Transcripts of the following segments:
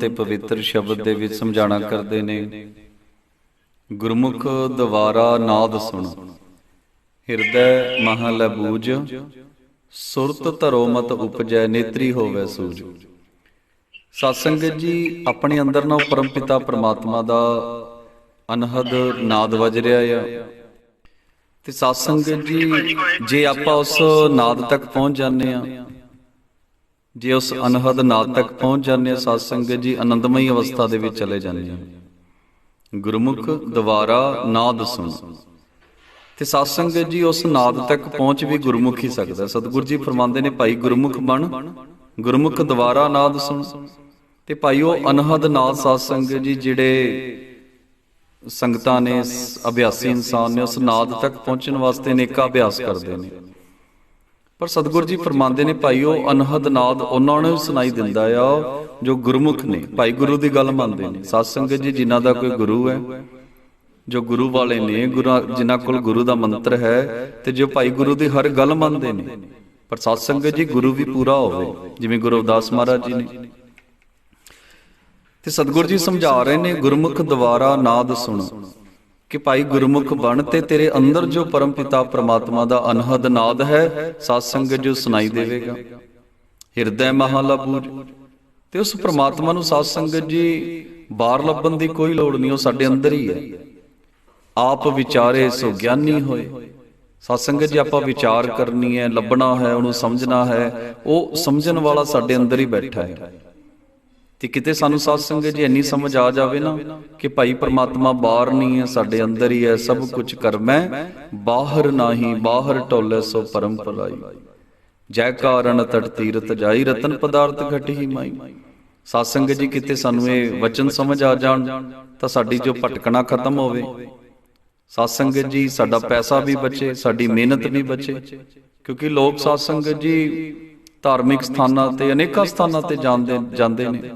ਤੇ ਪਵਿੱਤਰ ਸ਼ਬਦ ਦੇ ਵਿੱਚ ਸਮਝਾਣਾ ਕਰਦੇ ਨੇ। ਗੁਰਮੁਖ ਦਵਾਰਾ ਨਾਦ ਸੁਣ। ਹਿਰਦੈ ਮਹਾ ਲੈ ਸੁਰਤ ਧਰੋ ਮਤ ਉਪਜੈ, ਨੇਤਰੀ ਹੋਵੇ ਸੂਝ ਸਤਸੰਗਤ ਜੀ, ਆਪਣੇ ਅੰਦਰ ਨਾ ਉਹ ਪਰਮ ਪਿਤਾ ਪ੍ਰਮਾਤਮਾ ਦਾ ਅਨਹਦ ਨਾਦ ਵਜ ਰਿਹਾ ਆ। ਤੇ ਸਤਸੰਗਤ ਜੀ, ਜੇ ਆਪਾਂ ਉਸ ਨਾਦ ਤੱਕ ਪਹੁੰਚ ਜਾਂਦੇ ਆ ਜੇ ਉਸ ਅਨਹਦ ਨਾਦ ਤੱਕ ਪਹੁੰਚ ਜਾਂਦੇ ਆ, ਸਾਧ ਸੰਗਤ ਜੀ ਆਨੰਦਮਈ ਅਵਸਥਾ ਦੇ ਵਿੱਚ ਚਲੇ ਜਾਂਦੇ ਆ। ਗੁਰਮੁਖ ਦੁਆਰਾ ਨਾਦ ਸੁਣ। ਤੇ ਸਾਧ ਸੰਗਤ ਜੀ ਉਸ ਨਾਦ ਤੱਕ ਪਹੁੰਚ ਵੀ ਗੁਰਮੁਖ ਹੀ ਸਕਦਾ। ਸਤਿਗੁਰ ਜੀ ਫਰਮਾਉਂਦੇ ਨੇ, ਭਾਈ ਗੁਰਮੁਖ ਬਣ, ਗੁਰਮੁਖ ਦੁਆਰਾ ਨਾਦ ਸੁਣ। ਤੇ ਭਾਈ ਉਹ ਅਨਹਦ ਨਾਦ ਸਾਧ ਸੰਗਤ ਜੀ ਜਿਹੜੇ ਸੰਗਤਾਂ ਨੇ, ਅਭਿਆਸੀ ਇਨਸਾਨ ਨੇ, ਉਸ ਨਾਦ ਤੱਕ ਪਹੁੰਚਣ ਵਾਸਤੇ ਨੇਕਾ ਅਭਿਆਸ ਕਰਦੇ ਨੇ। ਪਰ ਸਤਿਗੁਰੂ ਜੀ ਫਰਮਾਉਂਦੇ ਨੇ ਭਾਈ ਉਹ ਅਨਹਦ ਨਾਦ ਉਹਨਾਂ ਨੂੰ ਸੁਣਾਈ ਦਿੰਦਾ ਆ, ਜੋ ਗੁਰਮੁਖ ਨੇ। ਭਾਈ ਗੁਰੂ ਦੀ ਗੱਲ ਮੰਨਦੇ ਨੇ। ਸਤ ਸੰਗਤ ਜੀ, ਜਿਨ੍ਹਾਂ ਦਾ ਕੋਈ ਗੁਰੂ ਹੈ, ਜੋ ਗੁਰੂ ਵਾਲੇ ਨੇ, ਗੁਰੂ, ਜਿਨ੍ਹਾਂ ਕੋਲ ਗੁਰੂ ਦਾ ਮੰਤਰ ਹੈ, ਤੇ ਜੋ ਭਾਈ ਗੁਰੂ ਦੀ ਹਰ ਗੱਲ ਮੰਨਦੇ ਨੇ। ਪਰ ਸਤ ਸੰਗਤ ਜੀ, ਗੁਰੂ ਵੀ ਪੂਰਾ ਹੋਵੇ, ਜਿਵੇਂ ਗੁਰੂ ਅਵਦਾਸ ਮਹਾਰਾਜ ਜੀ ਨੇ। ਤੇ ਸਤਿਗੁਰੂ ਜੀ ਸਮਝਾ ਰਹੇ ਨੇ, ਗੁਰਮੁਖ ਦੁਆਰਾ ਨਾਦ ਸੁਣ। ਕਿ ਭਾਈ ਗੁਰਮੁਖ ਬਣ ਤੇ ਤੇਰੇ ਅੰਦਰ ਜੋ ਪਰਮ ਪਿਤਾ ਪ੍ਰਮਾਤਮਾ ਦਾ ਅਨਹਦ ਨਾਦ ਹੈ, ਸਾਧ ਸੰਗਤ ਜੋ ਸੁਣਾਈ ਦੇਵੇਗਾ। ਹਿਰਦੈ ਮਹਾਲਾ ਬੂਝ ਤੇ ਉਸ ਪ੍ਰਮਾਤਮਾ ਨੂੰ ਸਾਧ ਸੰਗਤ ਜੀ, ਬਾਹਰ ਲੱਭਣ ਦੀ ਕੋਈ ਲੋੜ ਨਹੀਂ, ਉਹ ਸਾਡੇ ਅੰਦਰ ਹੀ ਹੈ। ਆਪ ਵਿਚਾਰੇ ਸੋ ਗਿਆਨੀ ਹੋਏ। ਸਾਧ ਸੰਗਤ ਜੀ, ਆਪਾਂ ਵਿਚਾਰ ਕਰਨੀ ਹੈ, ਲੱਭਣਾ ਹੈ, ਉਹਨੂੰ ਸਮਝਣਾ ਹੈ, ਉਹ ਸਮਝਣ ਵਾਲਾ ਸਾਡੇ ਅੰਦਰ ਹੀ ਬੈਠਾ ਹੈ। ਤੇ ਕਿਤੇ ਸਾਨੂੰ ਸਾਧ ਸੰਗਤ ਜੀ ਇੰਨੀ ਸਮਝ ਆ ਜਾਵੇ ਨਾ ਕਿ ਭਾਈ ਪ੍ਰਮਾਤਮਾ ਬਾਹਰ ਨਹੀਂ ਹੈ ਸਾਡੇ ਅੰਦਰ ਹੀ ਹੈ ਸਭ ਕੁਝ ਕਰਮੈ ਬਾਹਰ ਨਾਹੀ ਬਾਹਰ ਟੋਲੇ ਸੋ ਪਰਮ ਪਰਾਈ। ਜੈ ਕਾਰਨ ਤਟ ਤੀਰਤ ਜਾਈ ਰਤਨ ਪਦਾਰਥ ਘਟੀ ਮਾਈ। ਸਾਧ ਸੰਗਤ ਜੀ ਕਿਤੇ ਸਾਨੂੰ ਇਹ ਵਚਨ ਸਮਝ ਆ ਜਾਣ ਤਾਂ ਸਾਡੀ ਜੋ ਭਟਕਣਾ ਖਤਮ ਹੋਵੇ। ਸਾਧ ਸੰਗਤ ਜੀ ਸਾਡਾ ਪੈਸਾ ਵੀ ਬਚੇ ਸਾਡੀ ਮਿਹਨਤ ਵੀ ਬਚੇ। ਕਿਉਂਕਿ ਲੋਕ ਸਾਧ ਸੰਗਤ ਜੀ ਧਾਰਮਿਕ ਸਥਾਨਾਂ ਤੇ ਅਨੇਕਾਂ ਸਥਾਨਾਂ ਤੇ ਜਾਂਦੇ ਜਾਂਦੇ ਨੇ।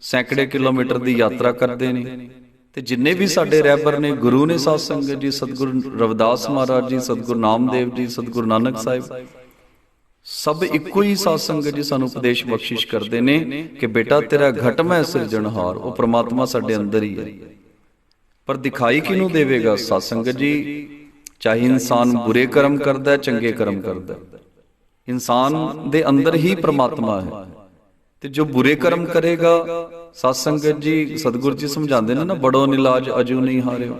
ਸੈਂਕੜੇ ਕਿਲੋਮੀਟਰ ਦੀ ਯਾਤਰਾ ਕਰਦੇ ਨੇ। ਤੇ ਜਿੰਨੇ ਵੀ ਸਾਡੇ ਰਹਿਬਰ ਨੇ ਗੁਰੂ ਨੇ ਸਾਧ ਸੰਗਤ ਜੀ ਸਤਿਗੁਰੂ ਰਵਿਦਾਸ ਮਹਾਰਾਜ ਜੀ ਸਤਿਗੁਰੂ ਨਾਮਦੇਵ ਜੀ ਸਤਿਗੁਰੂ ਨਾਨਕ ਸਾਹਿਬ। ਸਭ ਇੱਕੋ ਹੀ ਸਾਧ ਸੰਗਤ ਜੀ ਸਾਨੂੰ ਉਪਦੇਸ਼ ਬਖਸ਼ਿਸ਼ ਕਰਦੇ ਨੇ ਕਿ ਬੇਟਾ ਤੇਰਾ ਘਟਮੈ ਸਿਰਜਣਹਾਰ। ਉਹ ਪ੍ਰਮਾਤਮਾ ਸਾਡੇ ਅੰਦਰ ਹੀ ਹੈ। ਪਰ ਦਿਖਾਈ ਕਿਹਨੂੰ ਦੇਵੇਗਾ ਸਾਧ ਸੰਗਤ ਜੀ? ਚਾਹੇ ਇਨਸਾਨ ਬੁਰੇ ਕਰਮ ਕਰਦਾ ਹੈ ਚੰਗੇ ਕਰਮ ਕਰਦਾ ਹੈ ਇਨਸਾਨ ਦੇ ਅੰਦਰ ਹੀ ਪ੍ਰਮਾਤਮਾ ਹੈ। ਤੇ ਜੋ ਬੁਰੇ ਕਰਮ ਕਰੇਗਾ ਸਾਧ ਸੰਗਤ ਜੀ, ਸਤਿਗੁਰੂ ਜੀ ਸਮਝਾਉਂਦੇ ਨੇ ਨਾ, ਬੜੋ ਨਿਲਾਜ ਅਜੂ ਨਹੀਂ ਹਾਰਿਓ।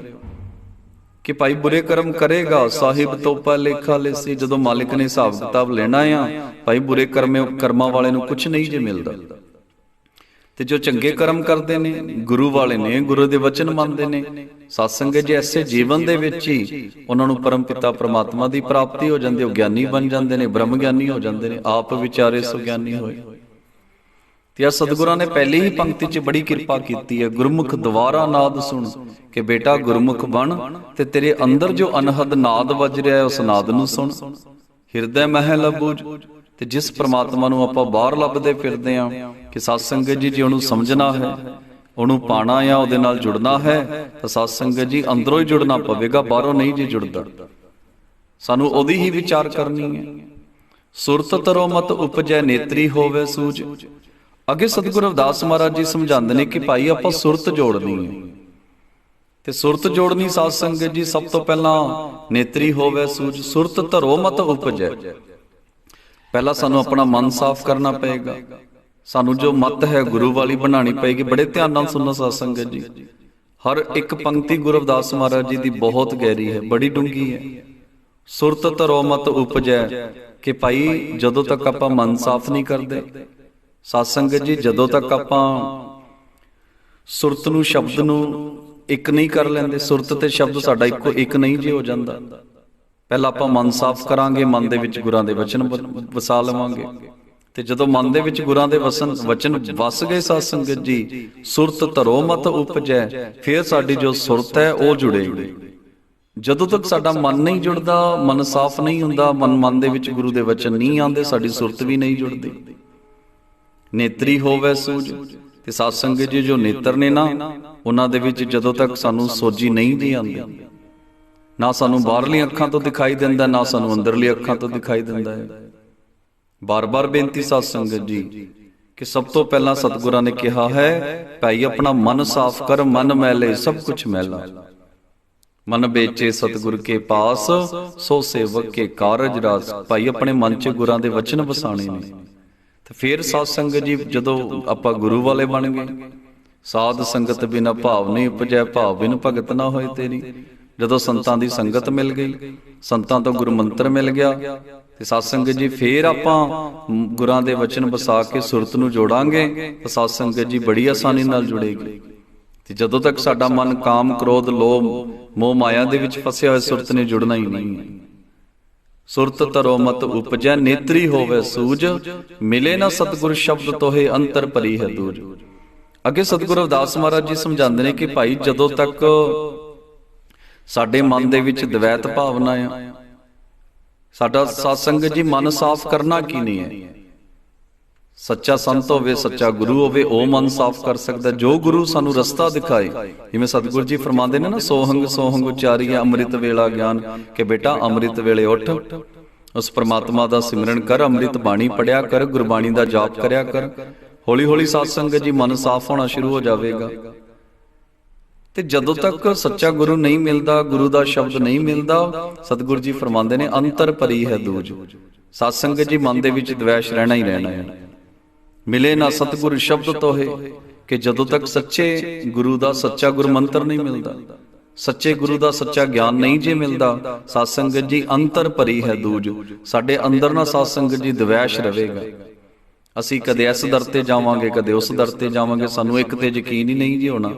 ਕਿ ਭਾਈ ਬੁਰੇ ਕਰਮ ਕਰੇਗਾ, ਸਾਹਿਬ ਤੋਪਾ ਲੇਖਾ ਲੈਸੀ ਜਦੋਂ ਮਾਲਿਕ ਨੇ ਹਿਸਾਬ ਕਿਤਾਬ ਲੈਣਾ ਆ, ਭਾਈ ਬੁਰੇ ਕਰਮੇ, ਕਰਮਾਂ ਵਾਲੇ ਨੂੰ ਕੁਝ ਨਹੀਂ ਜੇ ਮਿਲਦਾ। ਤੇ ਜੋ ਚੰਗੇ ਕਰਮ ਕਰਦੇ ਨੇ ਗੁਰੂ ਵਾਲੇ ਨੇ ਗੁਰੂ ਦੇ ਵਚਨ ਮੰਨਦੇ ਨੇ ਸਤ ਸੰਗਤ ਜੀ ਐਸੇ ਜੀਵਨ ਦੇ ਵਿੱਚ ਹੀ ਉਹਨਾਂ ਨੂੰ ਪਰਮ ਪਿਤਾ ਪ੍ਰਮਾਤਮਾ ਦੀ ਪ੍ਰਾਪਤੀ ਹੋ ਜਾਂਦੀ ਉਹ ਗਿਆਨੀ ਬਣ ਜਾਂਦੇ ਨੇ ਬ੍ਰਹਮ ਗਿਆਨੀ ਹੋ ਜਾਂਦੇ ਨੇ ਆਪ ਵਿਚਾਰੇ ਸੋ ਗਿਆਨੀ ਹੋਏ। ਤੇ ਆ ਸਤਿਗੁਰਾਂ ਨੇ ਪਹਿਲੀ ਹੀ ਪੰਕਤੀ 'ਚ ਬੜੀ ਕਿਰਪਾ ਕੀਤੀ ਹੈ ਗੁਰਮੁਖ ਦੁਆਰਾ ਨਾਦ ਸੁਣ ਕਿ ਬੇਟਾ ਗੁਰਮੁਖ ਬਣ ਤੇ ਤੇਰੇ ਅੰਦਰ ਜੋ ਅਨਹਦ ਨਾਦ ਵੱਜ ਰਿਹਾ ਹੈ ਉਸ ਨਾਦ ਨੂੰ ਸੁਣ। ਹਿਰਦੈ ਮਹਿ ਲਬੂਜ ਤੇ ਜਿਸ ਪ੍ਰਮਾਤਮਾ ਨੂੰ ਆਪਾਂ ਬਾਹਰ ਲੱਭਦੇ ਫਿਰਦੇ ਆਂ ਕਿ ਸਤ ਸੰਗਤ ਜੀ, ਜੇ ਉਹਨੂੰ ਸਮਝਣਾ ਹੈ, ਉਹਨੂੰ ਪਾਣਾ ਆ ਉਹਦੇ ਨਾਲ ਜੁੜਨਾ ਹੈ, ਤਾਂ ਸਤ ਸੰਗਤ ਜੀ ਅੰਦਰੋਂ ਹੀ ਜੁੜਨਾ ਪਵੇਗਾ, ਬਾਹਰੋਂ ਨਹੀਂ ਜੀ ਜੁੜਦਾ। ਸਾਨੂੰ ਉਹਦੀ ਹੀ ਵਿਚਾਰ ਕਰਨੀ ਹੈ। ਸੁਰਤ ਤਰੋ ਮਤ ਉਪਜੈ ਨੇਤਰੀ ਹੋਵੇ ਸੂਝ। ਅੱਗੇ ਸਤਿਗੁਰੂ ਅਵਦਾਸ ਮਹਾਰਾਜ ਜੀ ਸਮਝਾਉਂਦੇ ਨੇ ਕਿ ਭਾਈ ਆਪਾਂ ਸੁਰਤ ਜੋੜਨੀ ਹੈ। ਤੇ ਸੁਰਤ ਜੋੜਨੀ ਸਾਧ ਸੰਗਤ ਜੀ ਸਭ ਤੋਂ ਪਹਿਲਾਂ ਨੇਤਰੀ ਹੋਵੇ ਸੂਝ, ਸੁਰਤ ਧਰੋ ਮਤ ਉਪਜੈ। ਪਹਿਲਾਂ ਸਾਨੂੰ ਆਪਣਾ ਮਨ ਸਾਫ਼ ਕਰਨਾ ਪਏਗਾ। ਸਾਨੂੰ ਜੋ ਮਤ ਹੈ ਗੁਰੂ ਵਾਲੀ ਬਣਾਣੀ ਪਏਗੀ ਬੜੇ ਧਿਆਨ ਨਾਲ ਸੁਣਨਾ ਸਾਧ ਸੰਗਤ ਜੀ। ਹਰ ਇੱਕ ਪੰਕਤੀ ਗੁਰੂ ਰਵਿਦਾਸ ਮਹਾਰਾਜ ਜੀ ਦੀ ਬਹੁਤ ਗਹਿਰੀ ਹੈ ਬੜੀ ਡੂੰਗੀ ਹੈ। ਸੁਰਤ ਧਰੋ ਮਤ ਉਪਜੈ ਕਿ ਭਾਈ ਜਦੋਂ ਤੱਕ ਆਪਾਂ ਮਨ ਸਾਫ਼ ਨਹੀਂ ਕਰਦੇ ਸਾਧ ਸੰਗਤ ਜੀ ਜਦੋਂ ਤੱਕ ਆਪਾਂ ਸੁਰਤ ਨੂੰ ਸ਼ਬਦ ਨੂੰ ਇੱਕ ਨਹੀਂ ਕਰ ਲੈਂਦੇ ਸੁਰਤ ਤੇ ਸ਼ਬਦ ਸਾਡਾ ਇੱਕੋ ਇੱਕ ਨਹੀਂ ਜੇ ਹੋ ਜਾਂਦਾ। ਪਹਿਲਾਂ ਆਪਾਂ ਮਨ ਸਾਫ਼ ਕਰਾਂਗੇ, ਮਨ ਦੇ ਵਿੱਚ ਗੁਰਾਂ ਦੇ ਵਚਨ ਵਸਾ ਲਵਾਂਗੇ। ਤੇ ਜਦੋਂ ਮਨ ਦੇ ਵਿੱਚ ਗੁਰਾਂ ਦੇ ਵਸਨ, ਵਚਨ ਵਸ ਗਏ ਸਾਧ ਸੰਗਤ ਜੀ, ਸੁਰਤ ਧਰੋ ਮਤ ਉਪਜੈ, ਫਿਰ ਸਾਡੀ ਜੋ ਸੁਰਤ ਹੈ, ਉਹ ਜੁੜੇਗੀ ਜਦੋਂ ਤੱਕ ਸਾਡਾ ਮਨ ਨਹੀਂ ਜੁੜਦਾ, ਮਨ ਸਾਫ਼ ਨਹੀਂ ਹੁੰਦਾ, ਮਨ ਮਨ ਦੇ ਵਿੱਚ ਗੁਰੂ ਦੇ ਵਚਨ ਨਹੀਂ ਆਉਂਦੇ, ਸਾਡੀ ਸੁਰਤ ਵੀ ਨਹੀਂ ਜੁੜਦੀ। ਨੇਤਰੀ ਹੋਵੇ ਸੂਝ, ਤੇ ਸਾਧ ਸੰਗਤ ਜੀ ਜੋ ਨੇਤਰ ਨੇ ਨਾ, ਉਹਨਾਂ ਦੇ ਵਿੱਚ ਜਦੋਂ ਤੱਕ ਸਾਨੂੰ ਸੋਝੀ ਨਹੀਂ ਦੀ ਆਉਂਦੀ। ਨਾ ਸਾਨੂੰ ਬਾਹਰਲੀਆਂ ਅੱਖਾਂ ਤੋਂ ਦਿਖਾਈ ਦਿੰਦਾ, ਨਾ ਸਾਨੂੰ ਅੰਦਰਲੀ ਅੱਖਾਂ ਤੋਂ ਦਿਖਾਈ ਦਿੰਦਾ ਹੈ। ਬਾਰ-ਬਾਰ ਬੇਨਤੀ ਸਾਧ ਸੰਗਤ ਜੀ, ਕਿ ਸਭ ਤੋਂ ਪਹਿਲਾਂ ਸਤਿਗੁਰਾਂ ਨੇ ਕਿਹਾ ਹੈ, ਭਾਈ, ਆਪਣਾ ਮਨ ਸਾਫ਼ ਕਰ, ਮਨ ਮੈਲੇ, ਸਭ ਕੁਝ ਮੈਲਾ। ਮਨ ਵੇਚੇ ਸਤਿਗੁਰ ਕੇ ਪਾਸ, ਸੋ ਸੇਵਕ ਕੇ ਕਾਰਜ ਰਾਸ। ਭਾਈ, ਆਪਣੇ ਮਨ 'ਚ ਗੁਰਾਂ ਦੇ ਵਚਨ ਵਸਾਣੇ ਨੇ। ਤੇ ਫਿਰ ਸਾਧ ਸੰਗਤ ਜੀ, ਜਦੋਂ ਆਪਾਂ ਗੁਰੂ ਵਾਲੇ ਬਣ ਗਏ, ਸਾਧ ਸੰਗਤ ਬਿਨਾ ਭਾਵ ਨਹੀਂ ਉਪਜੈ, ਭਾਵ ਬਿਨ ਭਗਤ ਨਾ ਹੋਏ ਤੇਰੀ। ਜਦੋਂ ਸੰਤਾਂ ਦੀ ਸੰਗਤ ਮਿਲ ਗਈ ਸੰਤਾਂ ਤੋਂ ਗੁਰੂ ਮੰਤਰ ਮਿਲ ਗਿਆ। ਤੇ ਸਾਧ ਸੰਗਤ ਜੀ ਫੇਰ ਆਪਾਂ ਗੁਰਾਂ ਦੇ ਵਚਨ ਵਸਾ ਕੇ ਸੁਰਤ ਨੂੰ ਜੋੜਾਂਗੇ ਤਾਂ ਸਾਧ ਸੰਗਤ ਜੀ ਬੜੀ ਆਸਾਨੀ ਨਾਲ ਜੁੜੇਗੀ। ਤੇ ਜਦੋਂ ਤੱਕ ਸਾਡਾ ਮਨ ਕਾਮ ਕ੍ਰੋਧ ਲੋਭ ਮੋਹ ਮਾਇਆ ਦੇ ਵਿੱਚ ਫਸਿਆ ਹੋਇਆ ਸੁਰਤ ਨੇ ਜੁੜਨਾ ਹੀ ਨਹੀਂ। ਸੁਰਤ ਤਰੋ ਮਤ ਉਪਜੈ ਨੇਤਰੀ ਹੋਵੇ ਸੂਜ ਮਿਲੇ ਨਾ ਸਤਿਗੁਰ ਸ਼ਬਦ ਤੋਹੇ ਅੰਤਰ ਪਰੀ ਹੈ ਦੂਜ। ਅੱਗੇ ਸਤਿਗੁਰੂ ਅਰਦਾਸ ਮਹਾਰਾਜ ਜੀ ਸਮਝਾਉਂਦੇ ਨੇ ਕਿ ਭਾਈ ਜਦੋਂ ਤੱਕ ਸਾਡੇ ਮਨ ਦੇ ਵਿੱਚ ਦਵੈਤ ਭਾਵਨਾ ਆ। ਸਾਡਾ ਸਾਸੰਗ ਜੀ ਮਨ ਸਾਫ਼ ਕਰਨਾ ਕੀ ਨਹੀਂ ਹੈ? ਸੱਚਾ ਸੰਤ ਹੋਵੇ ਸੱਚਾ ਗੁਰੂ ਹੋਵੇ ਉਹ ਮਨ ਸਾਫ਼ ਕਰ ਸਕਦਾ ਜੋ ਗੁਰੂ ਸਾਨੂੰ ਰਸਤਾ ਦਿਖਾਏ। ਜਿਵੇਂ ਸਤਿਗੁਰੂ ਜੀ ਫਰਮਾਉਂਦੇ ਨੇ ਨਾ ਸੋਹੰਗ ਸੋਹੰਗ ਉਚਾਰੀਆ ਅੰਮ੍ਰਿਤ ਵੇਲਾ ਗਿਆਨ ਕਿ ਬੇਟਾ ਅੰਮ੍ਰਿਤ ਵੇਲੇ ਉੱਠ। ਉਸ ਪ੍ਰਮਾਤਮਾ ਦਾ ਸਿਮਰਨ ਕਰ ਅੰਮ੍ਰਿਤ ਬਾਣੀ ਪੜਿਆ ਕਰ ਗੁਰਬਾਣੀ ਦਾ ਜਾਪ ਕਰਿਆ ਕਰ। ਹੌਲੀ ਹੌਲੀ ਸਾਧ ਸੰਗਤ ਜੀ ਮਨ ਸਾਫ਼ ਹੋਣਾ ਸ਼ੁਰੂ ਹੋ ਜਾਵੇਗਾ। ਤੇ ਜਦੋਂ ਤੱਕ ਸੱਚਾ ਗੁਰੂ ਨਹੀਂ ਮਿਲਦਾ ਗੁਰੂ ਦਾ ਸ਼ਬਦ ਨਹੀਂ ਮਿਲਦਾ ਸਤਿਗੁਰੂ ਜੀ ਫਰਮਾਉਂਦੇ ਨੇ ਅੰਤਰ ਪਰੀ ਹੈ ਦੂਜ। ਸਾਧ ਸੰਗਤ ਜੀ ਮਨ ਦੇ ਵਿੱਚ ਦਵੈਸ਼ ਰਹਿਣਾ ਹੀ ਰਹਿਣਾ ਹੈ। ਮਿਲੇ ਨਾ ਸਤਿਗੁਰੂ ਸ਼ਬਦ ਤੋਹੇ ਕਿ ਜਦੋਂ ਤੱਕ ਸੱਚੇ ਗੁਰੂ ਦਾ ਸੱਚਾ ਗੁਰ ਮੰਤਰ ਨਹੀਂ ਮਿਲਦਾ। ਸੱਚੇ ਗੁਰੂ ਦਾ ਸੱਚਾ ਗਿਆਨ ਨਹੀਂ ਜੇ ਮਿਲਦਾ ਸਾਧ ਸੰਗਤ ਜੀ ਅੰਤਰ ਭਰੀ ਹੈ ਦੂਜ। ਸਾਡੇ ਅੰਦਰ ਨਾ ਸਾਧ ਸੰਗਤ ਜੀ ਦਵੈਸ਼ ਰਵੇਗਾ ਅਸੀਂ ਕਦੇ ਇਸ ਦਰ ਤੇ ਜਾਵਾਂਗੇ ਕਦੇ ਉਸ ਦਰ ਤੇ ਜਾਵਾਂਗੇ ਸਾਨੂੰ ਇੱਕ ਤੇ ਯਕੀਨ ਹੀ ਨਹੀਂ ਜੀ ਹੋਣਾ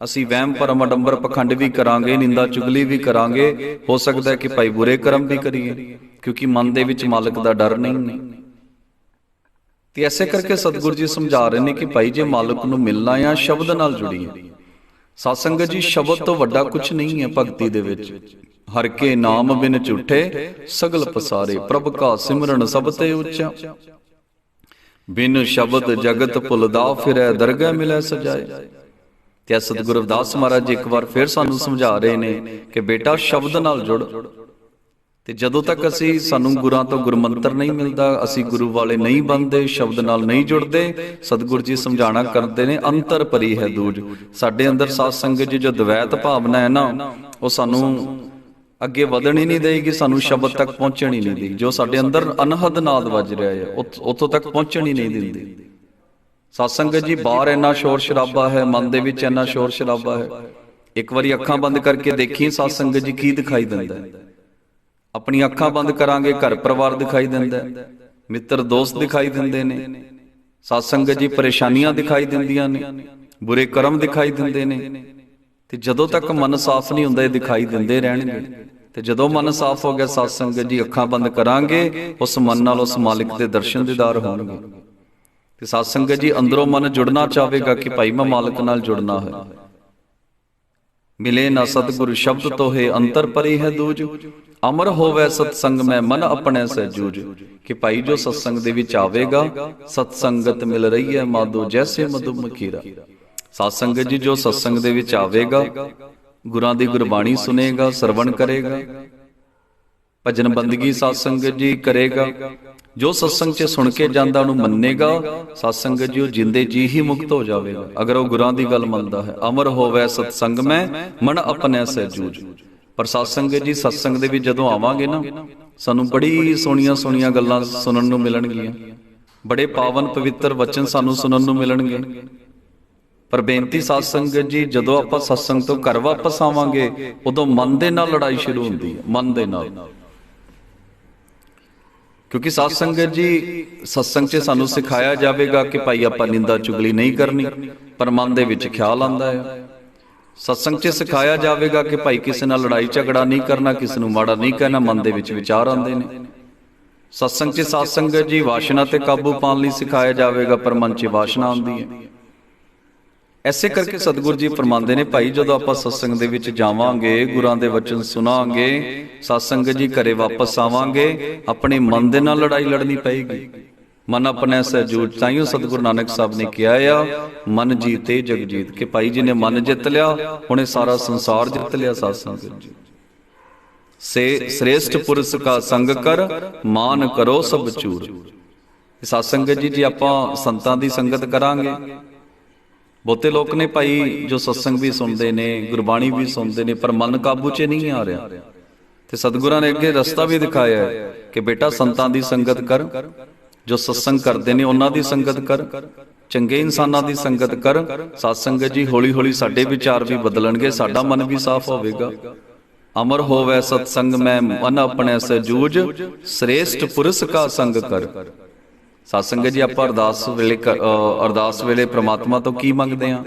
ਅਸੀਂ ਵਹਿਮ ਭਰਮ ਅਡੰਬਰ ਪਖੰਡ ਵੀ ਕਰਾਂਗੇ, ਨਿੰਦਾ ਚੁਗਲੀ ਵੀ ਕਰਾਂਗੇ, ਹੋ ਸਕਦਾ ਹੈ ਕਿ ਭਾਈ ਬੁਰੇ ਕਰਮ ਵੀ ਕਰੀਏ, ਕਿਉਂਕਿ ਮਨ ਦੇ ਵਿੱਚ ਮਾਲਕ ਦਾ ਡਰ ਨਹੀਂ। ਤੇ ਐਸੇ ਕਰਕੇ ਸਤਿਗੁਰੂ ਜੀ ਸਮਝਾ ਰਹੇ ਨੇ ਕਿ ਭਾਈ ਜੇ ਮਾਲਕ ਨੂੰ ਮਿਲਣਾ ਆ, ਸ਼ਬਦ ਨਾਲ ਜੁੜੀਏ। ਸਤਸੰਗਤ ਜੀ, ਸ਼ਬਦ ਤੋਂ ਵੱਡਾ ਕੁਝ ਨਹੀਂ ਹੈ ਭਗਤੀ ਦੇ ਵਿੱਚ। ਹਰ ਕੇ ਨਾਮ ਬਿਨ ਝੂਠੇ, ਸਗਲ ਪਸਾਰੇ, ਪ੍ਰਭ ਕਾ ਸਿਮਰਨ ਸਭ ਤੇ ਉੱਚਾ। ਬਿਨ ਸ਼ਬਦ ਜਗਤ ਭੁਲਦਾ ਫਿਰੈ, ਦਰਗਹਿ ਮਿਲੈ ਸਜਾਏ। ਤੇ ਸਤਿਗੁਰੂ ਰਵਿਦਾਸ ਮਹਾਰਾਜ ਜੀ ਇੱਕ ਵਾਰ ਫਿਰ ਸਾਨੂੰ ਸਮਝਾ ਰਹੇ ਨੇ ਕਿ ਬੇਟਾ ਸ਼ਬਦ ਨਾਲ ਜੁੜ। ਤੇ ਜਦੋਂ ਤੱਕ ਅਸੀਂ ਸਾਨੂੰ ਗੁਰਾਂ ਤੋਂ ਗੁਰਮੰਤਰ ਨਹੀਂ ਮਿਲਦਾ ਅਸੀਂ ਗੁਰੂ ਵਾਲੇ ਨਹੀਂ ਬਣਦੇ ਸ਼ਬਦ ਨਾਲ ਨਹੀਂ ਜੁੜਦੇ ਸਤਿਗੁਰੂ ਜੀ ਸਮਝਾਣਾ ਕਰਦੇ ਨੇ ਅੰਤਰ ਪਰੀ ਹੈ ਦੂਜ। ਸਾਡੇ ਅੰਦਰ ਸਾਧ ਸੰਗਤ ਜੀ ਜੋ ਦਵੈਤ ਭਾਵਨਾ ਹੈ ਨਾ ਉਹ ਸਾਨੂੰ ਅੱਗੇ ਵਧਣ ਹੀ ਨਹੀਂ ਦੇਗੀ ਸਾਨੂੰ ਸ਼ਬਦ ਤੱਕ ਪਹੁੰਚਣ ਹੀ ਨਹੀਂ ਦੇਗੀ। ਜੋ ਸਾਡੇ ਅੰਦਰ ਅਨਹਦ ਨਾਦ ਵੱਜ ਰਿਹਾ ਹੈ ਉੱਥੋਂ ਤੱਕ ਪਹੁੰਚਣ ਹੀ ਨਹੀਂ ਦਿੰਦੀ। ਸਤਸੰਗਤ ਜੀ, ਬਾਹਰ ਇੰਨਾ ਸ਼ੋਰ ਸ਼ਰਾਬਾ ਹੈ, ਮਨ ਦੇ ਵਿੱਚ ਇੰਨਾ ਸ਼ੋਰ ਸ਼ਰਾਬਾ ਹੈ। ਇੱਕ ਵਾਰੀ ਅੱਖਾਂ ਬੰਦ ਕਰਕੇ ਦੇਖੀਏ ਸਤਸੰਗਤ ਜੀ, ਕੀ ਦਿਖਾਈ ਦਿੰਦਾ ਹੈ? ਆਪਣੀ ਅੱਖਾਂ ਬੰਦ ਕਰਾਂਗੇ, ਘਰ ਪਰਿਵਾਰ ਦਿਖਾਈ ਦਿੰਦਾ ਹੈ। ਮਿੱਤਰ, ਦੋਸਤ ਦਿਖਾਈ ਦਿੰਦੇ ਨੇ। ਸਤਸੰਗਤ ਜੀ, ਪਰੇਸ਼ਾਨੀਆਂ ਦਿਖਾਈ ਦਿੰਦੀਆਂ ਨੇ। ਬੁਰੇ ਕਰਮ ਦਿਖਾਈ ਦਿੰਦੇ ਨੇ। ਤੇ ਜਦੋਂ ਤੱਕ ਮਨ ਸਾਫ਼ ਨਹੀਂ ਹੁੰਦਾ, ਇਹ ਦਿਖਾਈ ਦਿੰਦੇ ਰਹਿਣਗੇ। ਤੇ ਜਦੋਂ ਮਨ ਸਾਫ਼ ਹੋ ਗਿਆ ਸਤਸੰਗਤ ਜੀ, ਅੱਖਾਂ ਬੰਦ ਕਰਾਂਗੇ, ਉਸ ਮਨ ਨਾਲ ਉਸ ਮਾਲਿਕ ਦੇ ਦਰਸ਼ਨ ਦੀਦਾਰ ਹੋਣਗੇ। ਤੇ ਸਾਧ ਸੰਗਤ ਜੀ, ਅੰਦਰੋਂ ਮਨ ਜੁੜਨਾ ਚਾਹੇਗਾ ਕਿ ਭਾਈ ਮੈਂ ਮਾਲਕ ਨਾਲ ਜੁੜਨਾ ਹੈ। ਮਿਲੇ ਨਾ ਸਤਿਗੁਰੂ ਸ਼ਬਦ ਤੋਹੇ, ਅੰਤਰ ਪਰੀ ਹੈ ਦੂਜ। ਅਮਰ ਹੋਵੇ ਸਤਸੰਗ, ਮੈਂ ਮਨ ਆਪਣੇ ਸੇ ਜੂਜ ਕਿ ਭਾਈ ਜੋ ਸਤਸੰਗ ਦੇ ਵਿੱਚ ਆਵੇਗਾ, ਸਤਸੰਗਤ ਮਿਲ ਰਹੀ ਹੈ ਮਾਦੋ ਜੈਸੇ ਮਧੂ ਮਖੀਰਾ ਸਾਧ ਸੰਗਤ ਜੀ, ਜੋ ਸਤਸੰਗ ਦੇ ਵਿੱਚ ਆਵੇਗਾ, ਗੁਰਾਂ ਦੀ ਗੁਰਬਾਣੀ ਸੁਨੇਗਾ, ਸਰਵਣ ਕਰੇਗਾ। ਭਜਨ ਬੰਦਗੀ ਸਾਧ ਸੰਗਤ ਜੀ ਕਰੇਗਾ। ਜੋ ਸਤਸੰਗ 'ਚ ਸੁਣ ਕੇ ਜਾਂਦਾ ਉਹਨੂੰ ਮੰਨੇਗਾ, ਸਤਸੰਗ ਸੰਗਤ ਜੀ ਉਹ ਜਿੰਦੇ ਜੀ ਹੀ ਮੁਕਤ ਹੋ ਜਾਵੇਗਾ। ਅਗਰ ਉਹ ਗੁਰਾਂ ਦੀ ਗੱਲ ਮੰਨਦਾ ਹੈ, ਅਮਰ ਹੋਵੇ ਸਤਸੰਗ ਮੈਂ, ਮਨ ਆਪਣੇ ਸੇ ਪਰ ਸਤਸੰਗ ਜੀ, ਸਤਸੰਗ ਦੇ ਵਿੱਚ ਜਦੋਂ ਆਵਾਂਗੇ ਨਾ, ਸਾਨੂੰ ਬੜੀ ਸੋਹਣੀਆਂ ਸੋਹਣੀਆਂ ਗੱਲਾਂ ਸੁਣਨ ਨੂੰ ਮਿਲਣਗੀਆਂ। ਬੜੇ ਪਾਵਨ ਪਵਿੱਤਰ ਵਚਨ ਸਾਨੂੰ ਸੁਣਨ ਨੂੰ ਮਿਲਣਗੇ। ਪਰ ਬੇਨਤੀ ਸਤਸੰਗ ਜੀ, ਜਦੋਂ ਆਪਾਂ ਸਤਸੰਗ ਤੋਂ ਘਰ ਵਾਪਸ ਆਵਾਂਗੇ, ਉਦੋਂ ਮਨ ਦੇ ਨਾਲ ਲੜਾਈ ਸ਼ੁਰੂ ਹੁੰਦੀ ਹੈ, ਮਨ ਦੇ ਨਾਲ। ਕਿਉਂਕਿ ਸਾਧ ਸੰਗਤ ਜੀ ਸਤਸੰਗ 'ਚ ਸਾਨੂੰ ਸਿਖਾਇਆ ਜਾਵੇਗਾ ਕਿ ਭਾਈ ਆਪਾਂ ਨਿੰਦਾ ਚੁਗਲੀ ਨਹੀਂ ਕਰਨੀ, ਪਰ ਮਨ ਦੇ ਵਿੱਚ ਖਿਆਲ ਆਂਦਾ ਹੈ। ਸਤਸੰਗ 'ਚ ਸਿਖਾਇਆ ਜਾਵੇਗਾ ਕਿ ਭਾਈ ਕਿਸੇ ਨਾਲ ਲੜਾਈ ਝਗੜਾ ਨਹੀਂ ਕਰਨਾ, ਕਿਸੇ ਨੂੰ ਮਾੜਾ ਨਹੀਂ ਕਹਿਣਾ, ਮਨ ਦੇ ਵਿੱਚ ਵਿਚਾਰ ਆਉਂਦੇ ਨੇ। ਸਤਸੰਗ 'ਚ ਸਾਧ ਸੰਗਤ ਜੀ, ਵਾਸ਼ਨਾ ਤੇ ਕਾਬੂ ਪਾਉਣ ਲਈ ਸਿਖਾਇਆ ਜਾਵੇਗਾ, ਪਰ ਮਨ 'ਚ ਵਾਸ਼ਨਾ ਆਉਂਦੀ ਹੈ। ਐਸੇ ਕਰਕੇ ਸਤਿਗੁਰੂ ਜੀ ਫਰਮਾਉਂਦੇ ਨੇ ਭਾਈ ਜਦੋਂ ਆਪਾਂ ਸਤਸੰਗ ਦੇ ਵਿੱਚ ਜਾਵਾਂਗੇ ਗੁਰਾਂ ਦੇ ਵਚਨ ਸੁਣਾਂਗੇ ਸਤਸੰਗ ਜੀ ਘਰੇ ਵਾਪਸ ਆਵਾਂਗੇ ਆਪਣੇ ਮਨ ਦੇ ਨਾਲ ਲੜਾਈ ਲੜਨੀ ਪਏਗੀ। ਮਨ ਆਪਣੇ ਸਹਿਜੂਜ ਤਾਈਓ ਸਤਿਗੁਰੂ ਨਾਨਕ ਸਾਹਿਬ ਨੇ ਕਿਹਾ ਆ ਮਨ ਜੀਤੇ ਜਗ ਜੀਤ ਕਿ ਭਾਈ ਜੀ ਨੇ ਮਨ ਜਿੱਤ ਲਿਆ ਹੁਣੇ ਸਾਰਾ ਸੰਸਾਰ ਜਿੱਤ ਲਿਆ ਸਤਸੰਗ ਜੀ। ਸੇ ਸ੍ਰੇਸ਼ਟ ਪੁਰਸ਼ ਕਾ ਸੰਗ ਕਰ ਮਾਨ ਕਰੋ ਸਭ ਚੂਰ। ਸਾਧ ਸੰਗਤ ਜੀ ਜੇ ਆਪਾਂ ਸੰਤਾਂ ਦੀ ਸੰਗਤ ਕਰਾਂਗੇ ਬਹੁਤੇ ਲੋਕ ਨੇ ਭਾਈ ਜੋ ਸਤਸੰਗ ਵੀ ਸੁਣਦੇ ਨੇ, ਗੁਰਬਾਣੀ ਵੀ ਸੁਣਦੇ ਨੇ, ਪਰ ਮਨ ਕਾਬੂ 'ਚ ਨਹੀਂ ਆ ਰਿਹਾ। ਤੇ ਸਤਿਗੁਰਾਂ ਨੇ ਅੱਗੇ ਰਸਤਾ ਵੀ ਦਿਖਾਇਆ ਕਿ ਬੇਟਾ ਸੰਤਾਂ ਦੀ ਸੰਗਤ ਕਰ, ਜੋ ਸਤਸੰਗ ਕਰਦੇ ਨੇ ਉਹਨਾਂ ਦੀ ਸੰਗਤ ਕਰ, ਚੰਗੇ ਇਨਸਾਨਾਂ ਦੀ ਸੰਗਤ ਕਰ, ਸਤਸੰਗਤ ਜੀ ਹੌਲੀ ਹੌਲੀ ਸਾਡੇ ਵਿਚਾਰ ਵੀ ਬਦਲਣਗੇ, ਸਾਡਾ ਮਨ ਵੀ ਸਾਫ਼ ਹੋਵੇਗਾ। ਅਮਰ ਹੋਵੇ ਸਤਸੰਗ, ਮੈਂ ਮਨ ਆਪਣੇ ਸਜੂਜ, ਸ੍ਰੇਸ਼ਟ ਪੁਰਸ਼ ਕਾ ਸੰਗ ਕਰ। ਸਤ ਸੰਗਤ ਜੀ, ਆਪਾਂ ਅਰਦਾਸ ਵੇਲੇ ਅਰਦਾਸ ਵੇਲੇ ਪ੍ਰਮਾਤਮਾ ਤੋਂ ਕੀ ਮੰਗਦੇ ਆ?